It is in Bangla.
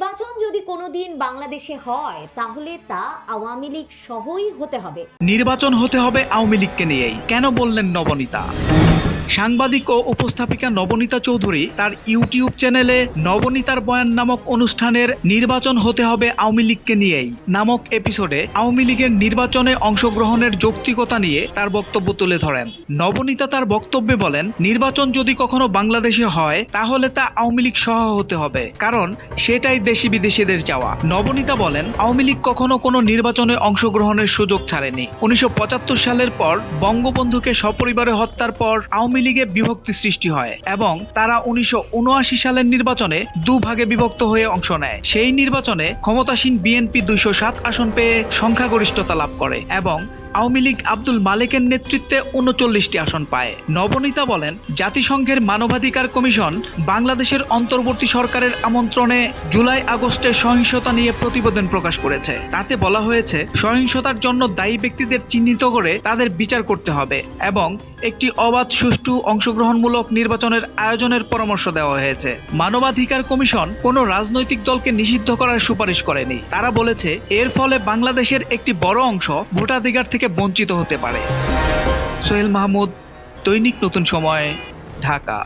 নির্বাচন যদি কোনোদিন বাংলাদেশে হয়, তাহলে তা আওয়ামী লীগ সহই হতে হবে। নির্বাচন হতে হবে আওয়ামী লীগকে নিয়েই। কেন বললেন নবনীতা? সাংবাদিক ও উপস্থাপিকা নবনীতা চৌধুরী তার ইউটিউব চ্যানেলে নবনীতার বয়ান নামক অনুষ্ঠানের নির্বাচন হতে হবে আওয়ামী লীগকে নিয়েই। নামক এপিসোডে আওয়ামী লীগের নির্বাচনে অংশগ্রহণের যৌক্তিকতা নিয়ে তার বক্তব্য তুলে ধরেন। নবনীতা তার বক্তব্যে বলেন, নির্বাচন যদি কখনো বাংলাদেশে হয়, তাহলে তা আওয়ামী লীগ সহ হতে হবে, কারণ সেটাই দেশি বিদেশিদের চাওয়া। নবনীতা বলেন, আওয়ামী লীগ কখনো কোনো নির্বাচনে অংশগ্রহণের সুযোগ ছাড়েনি। উনিশশো পঁচাত্তর সালের পর বঙ্গবন্ধুকে সপরিবারে হত্যার পর আওয়ামী লীগে বিভক্তি সৃষ্টি হয় এবং তারা উনিশশো উনআশি সালের নির্বাচনে দুভাগে বিভক্ত হয়ে অংশ নেয়। সেই নির্বাচনে ক্ষমতাসীন বিএনপি দুইশো সাত আসন পেয়ে সংখ্যাগরিষ্ঠতা লাভ করে এবং আওয়ামী লীগ আব্দুল মালিকের নেতৃত্বে উনচল্লিশটি আসন পায়। নবনীতা বলেন, জাতিসংঘের মানবাধিকার কমিশন বাংলাদেশের অন্তর্বর্তী সরকারের আমন্ত্রণে জুলাই আগস্টে সহিংসতা নিয়ে প্রতিবেদন প্রকাশ করেছে। তাতে বলা হয়েছে, সহিংসতার জন্য দায়ী ব্যক্তিদের চিহ্নিত করে তাদের বিচার করতে হবে এবং একটি অবাধ, সুষ্ঠু, অংশগ্রহণমূলক নির্বাচনের আয়োজনের পরামর্শ দেওয়া হয়েছে। মানবাধিকার কমিশন কোনো রাজনৈতিক দলকে নিষিদ্ধ করার সুপারিশ করেনি। তারা বলেছে, এর ফলে বাংলাদেশের একটি বড় অংশ ভোটাধিকার থেকে বঞ্চিত হতে পারে। সোহেল মাহমুদ দৈনিক নতুন সময় ঢাকা।